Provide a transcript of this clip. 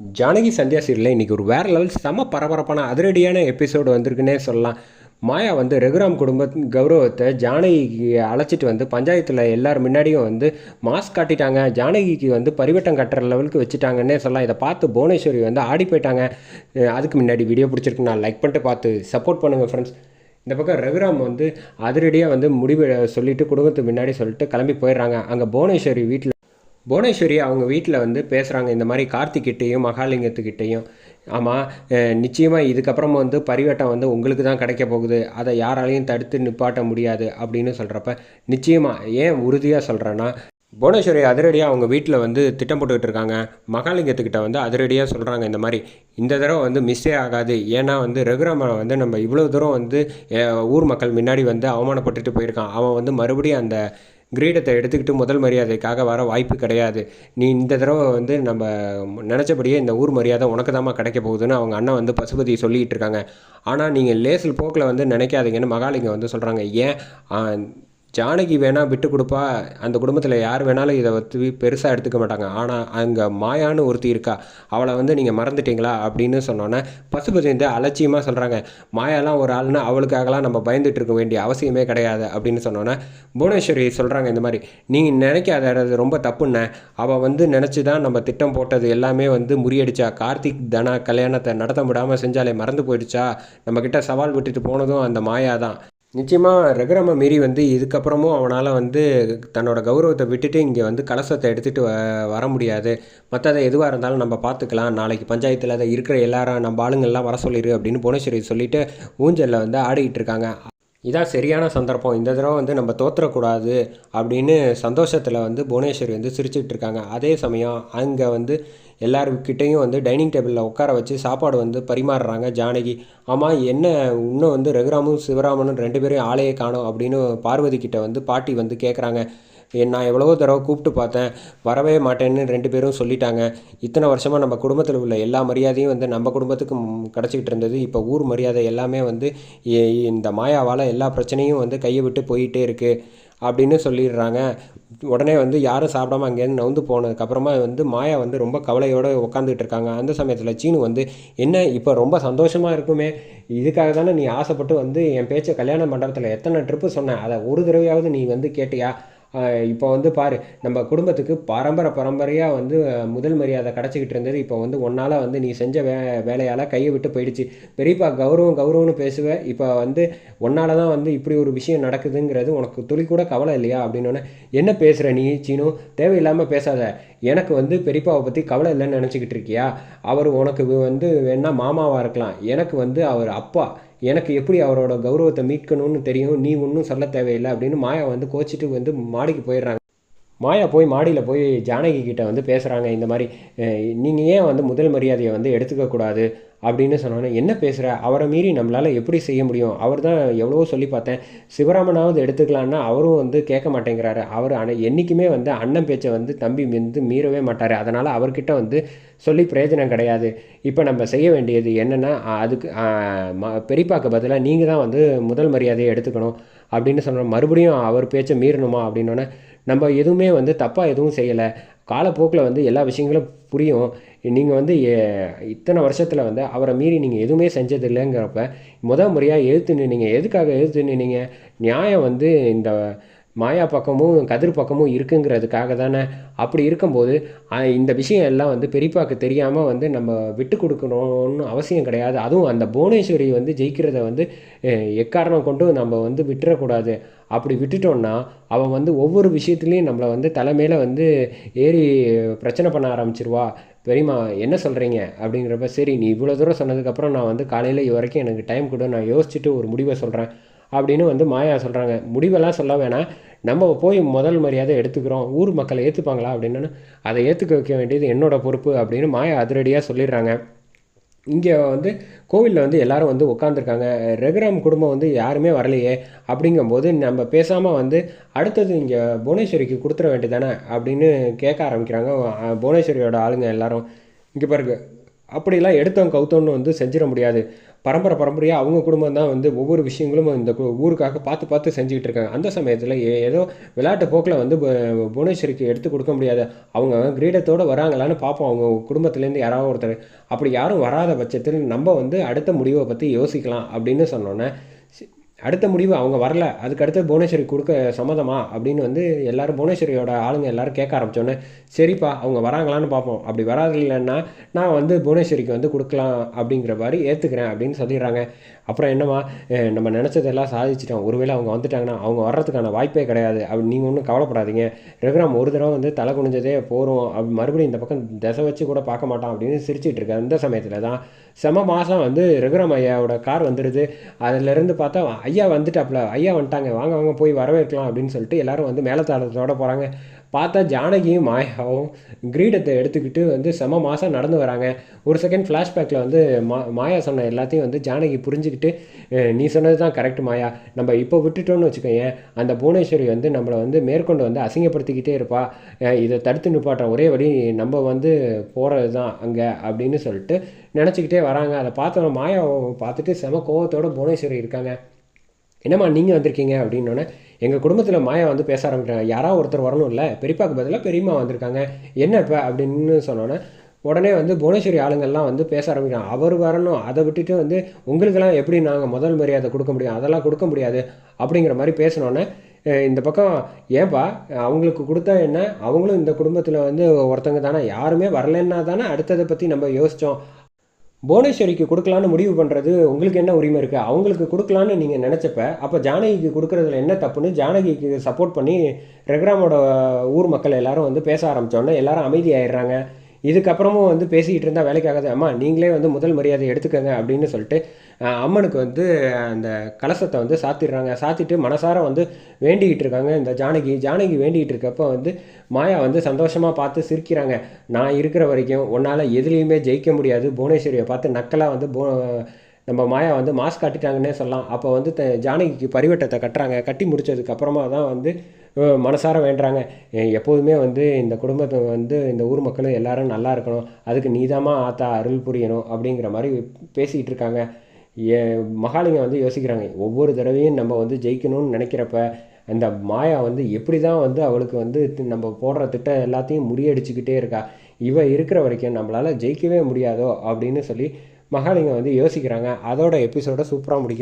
ஜானகி சந்தியா சீரியலில் இன்றைக்கி ஒரு வேறு லெவல் செம பரபரப்பான அதிரடியான எபிசோடு வந்திருக்குன்னே சொல்லலாம். மாயா வந்து ரகுராம் குடும்ப கௌரவத்தை ஜானகிக்கு அழைச்சிட்டு வந்து பஞ்சாயத்தில் எல்லார் முன்னாடியும் வந்து மாஸ்க் காட்டிட்டாங்க. ஜானகிக்கு வந்து பரிவட்டம் கட்டுற லெவலுக்கு வச்சுட்டாங்கன்னே சொல்லலாம். இதை பார்த்து புவனேஸ்வரி வந்து ஆடி போயிட்டாங்க. அதுக்கு முன்னாடி வீடியோ பிடிச்சிருக்கு. நான் லைக் பண்ணிட்டு பார்த்து சப்போர்ட் பண்ணுங்கள் ஃப்ரெண்ட்ஸ் இந்த பக்கம் ரகுராம் வந்து அதிரடியாக வந்து முடிவு சொல்லிட்டு குடும்பத்துக்கு முன்னாடி சொல்லிட்டு கிளம்பி போயிடுறாங்க. அங்கே புவனேஸ்வரி வீட்டில் புவனேஸ்வரி அவங்க வீட்டில் வந்து பேசுகிறாங்க இந்த மாதிரி கார்த்திக்கிட்டேயும் மகாலிங்கத்துக்கிட்டேயும். ஆமாம் நிச்சயமாக இதுக்கப்புறம் வந்து பரிவட்டம் வந்து உங்களுக்கு தான் கிடைக்க போகுது. அதை யாராலையும் தடுத்து நிப்பாட்ட முடியாது அப்படின்னு சொல்கிறப்ப நிச்சயமாக ஏன் உறுதியாக சொல்கிறேன்னா புவனேஸ்வரி அதிரடியாக அவங்க வீட்டில் வந்து திட்டம் போட்டுக்கிட்டு இருக்காங்க. மகாலிங்கத்துக்கிட்ட வந்து அதிரடியாக சொல்கிறாங்க இந்த மாதிரி. இந்த தடவை வந்து மிஸ்ஸே ஆகாது. ஏன்னா வந்து ரகுராமனை வந்து நம்ம இவ்வளோ தூரம் வந்து ஊர் மக்கள் முன்னாடி வந்து அவமானப்பட்டுட்டு போயிருக்கான். அவன் வந்து மறுபடியும் அந்த கிரீடத்தை எடுத்துக்கிட்டு முதல் மரியாதைக்காக வர வாய்ப்பு கிடையாது. நீ இந்த தடவை வந்து நம்ம நினச்சபடியே இந்த ஊர் மரியாதை உனக்கு தாம்மா கிடைக்க போகுதுன்னு அவங்க அண்ணன் வந்து பசுபதி சொல்லிகிட்டு இருக்காங்க. ஆனால் நீங்கள் லேசில் போக்கில் வந்து நினைக்காதீங்கன்னு மகாலிங்கம் வந்து சொல்கிறாங்க ஏன்? ஜானகி வேணால் விட்டு கொடுப்பா. அந்த குடும்பத்தில் யார் வேணாலும் இதை வந்து பெருசாக எடுத்துக்க மாட்டாங்க. ஆனால் அங்கே மாயான்னு ஒருத்தி இருக்கா. அவளை வந்து நீங்கள் மறந்துட்டீங்களா? அப்படின்னு சொன்னோன்னே பசுபதி அலட்சியமாக சொல்கிறாங்க மாயாலாம் ஒரு ஆள்னா அவளுக்காகலாம் நம்ம பயந்துட்டு இருக்க வேண்டிய அவசியமே கிடையாது அப்படின்னு சொன்னோன்னே புவனேஸ்வரி சொல்கிறாங்க இந்த மாதிரி நீங்கள் நினைக்காத அது ரொம்ப தப்புண்ணே அவள் வந்து நினச்சி தான் நம்ம திட்டம் போட்டது எல்லாமே வந்து முறியடிச்சா. கார்த்திக் தனா கல்யாணத்தை நடத்த விடாமல் செஞ்சாலே மறந்து போயிடுச்சா? நம்மக்கிட்ட சவால் விட்டுட்டு போனதும் அந்த மாயா தான் நிச்சயமாக ரகுராம மீறி வந்து இதுக்கப்புறமும் அவனால் வந்து தன்னோட கௌரவத்தை விட்டுட்டு இங்கே வந்து கலசத்தை எடுத்துகிட்டு வ வர முடியாது. மற்றதை எதுவாக இருந்தாலும் நம்ம பார்த்துக்கலாம் நாளைக்கு பஞ்சாயத்தில் அதை இருக்கிற எல்லாரும் நம்ம ஆளுங்கள்லாம் வர சொல்லிடு அப்படின்னு புவனேஸ்வரி சொல்லிவிட்டு ஊஞ்சலில் வந்து ஆடிக்கிட்டு இருக்காங்க. இதான் சரியான சந்தர்ப்பம். இந்த தடவை வந்து நம்ம தோற்றக்கூடாது அப்படின்னு சந்தோஷத்தில் வந்து புவனேஸ்வரி வந்து சிரிச்சுட்டு இருக்காங்க. அதே சமயம் அங்கே வந்து எல்லாருக்கிட்டேயும் வந்து டைனிங் டேபிளில் உட்கார வச்சு சாப்பாடு வந்து பரிமாறுறாங்க ஜானகி. ஆமாம் என்ன இன்னும் வந்து ரகுராமும் சிவராமனும் ரெண்டு பேரையும் ஆளையே காணோம் அப்படின்னு பார்வதி கிட்ட வந்து பாட்டி வந்து கேட்குறாங்க நான் எவ்வளவோ தடவை கூப்பிட்டு பார்த்தேன். வரவே மாட்டேன்னு ரெண்டு பேரும் சொல்லிட்டாங்க. இத்தனை வருஷமாக நம்ம குடும்பத்தில் உள்ள எல்லா மரியாதையும் வந்து நம்ம குடும்பத்துக்கு கிடச்சிக்கிட்டு இருந்தது. இப்போ ஊர் மரியாதை எல்லாமே வந்து இந்த மாயாவால் எல்லா பிரச்சனையும் வந்து கையை விட்டு போயிட்டே இருக்குது அப்படின்னு சொல்லிடுறாங்க. உடனே வந்து யாரும் சாப்பிடாம அங்கேருந்து நவுந்து போனதுக்கப்புறமா வந்து மாயா வந்து ரொம்ப கவலையோடு உட்காந்துட்டு இருக்காங்க. அந்த சமயத்தில் சீனு வந்து என்ன இப்போ ரொம்ப சந்தோஷமாக இருக்குமே. இதுக்காக தானே நீ ஆசைப்பட்டு வந்து என் பேச்சை கல்யாண மண்டபத்தில் எத்தனை ட்ரிப்பு சொன்னேன் அதை ஒரு தடவையாவது நீ வந்து கேட்டியா? இப்போ வந்து பாரு நம்ம குடும்பத்துக்கு பரம்பரை பரம்பரையாக வந்து முதல் மரியாதை கிடச்சிக்கிட்டு இருந்தது. இப்போ வந்து உன்னால் வந்து நீ செஞ்ச வே வேலையால் கையை விட்டு போயிடுச்சு. பெரியப்பா கௌரவம் கௌரவம்னு பேசுவ. இப்போ வந்து உன்னால தான் வந்து இப்படி ஒரு விஷயம் நடக்குதுங்கிறது உனக்கு துளி கூட கவலை இல்லையா? அப்படின்னோடனே என்ன பேசுகிற நீ சீனும் தேவையில்லாமல் பேசாத. எனக்கு வந்து பெரியப்பாவை பற்றி கவலை இல்லைன்னு நினச்சிக்கிட்டு இருக்கியா? அவர் உனக்கு வந்து வேணால் மாமாவாக இருக்கலாம். எனக்கு வந்து அவர் அப்பா. எனக்கு எப்படி அவரோட கௌரவத்தை மீட்கணும்னு தெரியும் நீ ஒன்றும் சொல்ல தேவையில்லை அப்படின்னு மாயா வந்து கோச்சிட்டு வந்து மாடிக்கு போயிடுறாங்க. மாயா போய் மாடியில் போய் ஜானகி கிட்ட வந்து பேசுகிறாங்க இந்த மாதிரி நீங்கள் ஏன் வந்து முதல் மரியாதையை வந்து எடுத்துக்கக்கூடாது அப்படின்னு சொன்னோன்னே என்ன பேசுகிற அவரை மீறி நம்மளால் எப்படி செய்ய முடியும்? அவர் தான் எவ்வளவோ சொல்லி பார்த்தேன். சிவராமனாவது எடுத்துக்கலான்னா அவரும் வந்து கேட்க மாட்டேங்கிறாரு. அவர் ஆனால் என்றைக்குமே வந்து அண்ணன் பேச்சை வந்து தம்பி வந்து மீறவே மாட்டார். அதனால் அவர்கிட்ட வந்து சொல்லி பிரயோஜனம் கிடையாது. இப்போ நம்ம செய்ய வேண்டியது என்னென்னா அதுக்கு ம- பெரியப்பாக்கு பதிலாக நீங்கள் தான் வந்து முதல் மரியாதையை எடுத்துக்கணும். அப்படின்னு சொன்னோம் மறுபடியும் அவர் பேச்சை மீறணுமா அப்படின்னோடனே நம்ம எதுவுமே வந்து தப்பாக எதுவும் செய்யலை. காலப்போக்கில் வந்து எல்லா விஷயங்களும் புரியும். நீங்கள் வந்து இத்தனை வருஷத்தில் வந்து அவரை மீறி நீங்கள் எதுவுமே செஞ்சதில்லைங்கிறப்ப முத முறையாக எழுத்து நின்னீங்க எதுக்காக எழுத்து நின்னீங்க நியாயம் வந்து இந்த மாயா பக்கமும் கதிர் பக்கமும் இருக்குங்கிறதுக்காக தானே? அப்படி இருக்கும்போது இந்த விஷயம் எல்லாம் வந்து பெரியப்பாக்கு தெரியாமல் வந்து நம்ம விட்டு கொடுக்கணும்னு அவசியம் கிடையாது. அதுவும் அந்த புவனேஸ்வரி வந்து ஜெயிக்கிறத வந்து எக்காரணம் கொண்டு நம்ம வந்து விட்டுறக்கூடாது. அப்படி விட்டுட்டோம்னா அவன் வந்து ஒவ்வொரு விஷயத்துலையும் நம்மளை வந்து தலைமையில் வந்து ஏறி பிரச்சனை பண்ண ஆரம்பிச்சிருவா. பெரியம்மா என்ன சொல்கிறீங்க அப்படிங்கிறப்ப சரி நீ இவ்வளோ தூரம் சொன்னதுக்கப்புறம் நான் வந்து காலையில் இது வரைக்கும் எனக்கு டைம் கொடு நான் யோசிச்சுட்டு ஒரு முடிவை சொல்கிறேன் அப்படின்னு வந்து மாயா சொல்கிறாங்க முடிவெல்லாம் சொல்ல வேணாம். நம்ம போய் முதல் மரியாதை எடுத்துக்கிறோம். ஊர் மக்களை ஏற்றுப்பாங்களா அப்படின்னு அதை ஏற்றுக்க வைக்க வேண்டியது என்னோடய பொறுப்பு அப்படின்னு மாயா அதிரடியாக சொல்லிடுறாங்க. இங்கே வந்து கோவிலில் வந்து எல்லாரும் வந்து உட்காந்துருக்காங்க ரகுராம் குடும்பம் வந்து யாருமே வரலையே அப்படிங்கும்போது நம்ம பேசாமல் வந்து அடுத்தது இங்கே புவனேஸ்வரிக்கு கொடுத்துட வேண்டியதானே அப்படின்னு கேட்க ஆரம்பிக்கிறாங்க. புவனேஸ்வரியோட ஆளுங்க எல்லாரும். இங்கே பாருங்க. அப்படிலாம் எடுத்தவங்க கவுத்தோன்னு வந்து செஞ்சிட முடியாது. பரம்பரை பரம்பரையாக அவங்க குடும்பம் தான் வந்து ஒவ்வொரு விஷயங்களும் இந்த கு- ஊருக்காக பார்த்து பார்த்து செஞ்சுக்கிட்டு இருக்காங்க. அந்த சமயத்தில் ஏதோ விளையாட்டு போக்கில் வந்து பு- புவனேஸ்வரிக்கு எடுத்து கொடுக்க முடியாது. அவங்க கிரீடத்தோடு வராங்களான்னு பார்ப்போம். அவங்க குடும்பத்துலேருந்து யாராவது ஒருத்தர். அப்படி யாரும் வராத பட்சத்தில் நம்ம வந்து அடுத்த முடிவை பற்றி யோசிக்கலாம் அப்படின்னு சொன்னோன்னே அடுத்த முடிவு அவங்க வரல அதுக்கு அடுத்து புவனேஸ்வரி கொடுக்க சம்மதமா அப்படின்னு வந்து எல்லாரும் புவனேஸ்வரியோட ஆளுங்க எல்லாரும் கேட்க ஆரம்பிச்சோன்னே சரிப்பா அவங்க வராங்களான்னு பார்ப்போம். அப்படி வராது இல்லைன்னா நான் வந்து புவனேஸ்வரிக்கு வந்து கொடுக்கலாம் அப்படிங்கிற மாதிரி ஏற்றுக்கிறேன் அப்படின்னு சொல்லிடுறாங்க. அப்புறம் என்னம்மா நம்ம நினச்சதெல்லாம் சாதிச்சிட்டோம். ஒருவேளை அவங்க வந்துட்டாங்கன்னா அவங்க வர்றதுக்கான வாய்ப்பே கிடையாது. அப்படி நீங்கள் ஒன்றும் கவலைப்படாதீங்க. ரகுராம் ஒரு தடவை வந்து தலை குனிஞ்சதே போகிறோம் அப்படி மறுபடியும் இந்த பக்கம் திசை வச்சு கூட பார்க்க மாட்டான் அப்படின்னு சிரிச்சிட்டு இருக்க அந்த சமயத்தில் தான் செம மாதம் வந்து ரகுராம் ஐயாவோட கார் வந்துடுது. அதிலிருந்து பார்த்தா ஐயா வந்துட்டாப்ல ஐயா வந்துட்டாங்க. வாங்க வாங்க போய் வரவேற்கலாம் அப்படின்னு சொல்லிட்டு எல்லோரும் வந்து மேலத்தாளத்தோட போகிறாங்க பார்த்தா ஜானகியும் மாயாவும் கிரீடத்தை எடுத்துக்கிட்டு வந்து செம மாதம் நடந்து வராங்க. ஒரு செகண்ட் ஃப்ளாஷ்பேக்கில் வந்து மா மாயா சொன்ன எல்லாத்தையும் வந்து ஜானகி புரிஞ்சுக்கிட்டு நீ சொன்னது தான் கரெக்ட் மாயா. நம்ம இப்போ விட்டுட்டோம்னு வச்சுக்கோங்க அந்த புவனேஸ்வரி வந்து நம்மளை வந்து மேற்கொண்டு வந்து அசிங்கப்படுத்திக்கிட்டே இருப்பா. இதை தடுத்து நிப்பாட்டுற ஒரே வழி நம்ம வந்து போகிறது தான் அங்கே அப்படின்னு சொல்லிட்டு நினச்சிக்கிட்டே வராங்க. அதை பார்த்தோம் மாயாவை பார்த்துட்டு செம கோவத்தோட புவனேஸ்வரி இருக்காங்க. என்னம்மா நீங்கள் வந்திருக்கீங்க? அப்படின்னோடனே எங்கள் குடும்பத்தில் மாயா வந்து பேச ஆரம்பிக்கிறாங்க. யாராவது ஒருத்தர் வரணும் இல்லை பெரியப்பாக்கு பதிலாக பெரியம்மா வந்திருக்காங்க. என்ன இப்போ அப்படின்னு சொன்னோன்னே உடனே வந்து புவனேஸ்வரி ஆளுங்கள்லாம் வந்து பேச ஆரம்பிக்கிறாங்க. அவர் வரணும் அதை விட்டுட்டு வந்து உங்களுக்கெல்லாம் எப்படி நாங்கள் முதல் மரியாதை கொடுக்க முடியும்? அதெல்லாம் கொடுக்க முடியாது அப்படிங்கிற மாதிரி பேசினோன்னே இந்த பக்கம் ஏன்பா அவங்களுக்கு கொடுத்தா என்ன? அவங்களும் இந்த குடும்பத்தில் வந்து ஒருத்தங்க தானே? யாருமே வரலன்னா தானே அடுத்ததை பற்றி நம்ம யோசித்தோம் புவனேஸ்வரிக்கு கொடுக்கலான்னு முடிவு பண்ணுறது உங்களுக்கு என்ன உரிமை இருக்குது அவங்களுக்கு கொடுக்கலான்னு நீங்கள் நினச்சப்ப அப்போ ஜானகிக்கு கொடுக்குறதுல என்ன தப்புன்னு ஜானகிக்கு சப்போர்ட் பண்ணி ரெக்ராமோட ஊர் மக்கள் எல்லாரும் வந்து பேச ஆரம்பித்தோன்னே எல்லாரும் அமைதியாயிடுறாங்க. இதுக்கப்புறமும் வந்து பேசிக்கிட்டு இருந்தால் வேலைக்காகாது. அம்மா நீங்களே வந்து முதல் மரியாதை எடுத்துக்கோங்க அப்படின்னு சொல்லிட்டு அம்மனுக்கு வந்து அந்த கலசத்தை வந்து சாத்திடுறாங்க. சாத்திட்டு மனசார வந்து வேண்டிக்கிட்டு இருக்காங்க. இந்த ஜானகி ஜானகி வேண்டிகிட்டு இருக்கப்போ வந்து மாயா வந்து சந்தோஷமாக பார்த்து சிரிக்கிறாங்க. நான் இருக்கிற வரைக்கும் உன்னால் எதுலேயுமே ஜெயிக்க முடியாது. புவனேஸ்வரியை பார்த்து நக்கலாக வந்து போ நம்ம மாயா வந்து மாஸ்க் காட்டிட்டாங்கன்னே சொல்லலாம். அப்போ வந்து த ஜானகிக்கு பரிவட்டத்தை கட்டுறாங்க. கட்டி முடிச்சதுக்கு அப்புறமா தான் வந்து மனசார வேண்டுறாங்க. எப்போதுமே வந்து இந்த குடும்பத்தை வந்து இந்த ஊர் மக்களும் எல்லாரும் நல்லா இருக்கணும். அதுக்கு நீதாம்மா ஆத்தா அருள் புரியணும் அப்படிங்கிற மாதிரி பேசிகிட்டு இருக்காங்க. ஏ மகாலிங்கம் வந்து யோசிக்கிறாங்க. ஒவ்வொரு தடவையும் நம்ம வந்து ஜெயிக்கணும்னு நினைக்கிறப்ப அந்த மாயா வந்து எப்படி தான் வந்து அவளுக்கு வந்து நம்ம போடுற திட்டம் எல்லாத்தையும் முறியடிச்சுக்கிட்டே இருக்கா. இவ இருக்கிற வரைக்கும் நம்மளால் ஜெயிக்கவே முடியாதோ அப்படின்னு சொல்லி மகாலிங்கம் வந்து யோசிக்கிறாங்க. அதோட எபிசோட சூப்பராக முடிக்கிறாங்க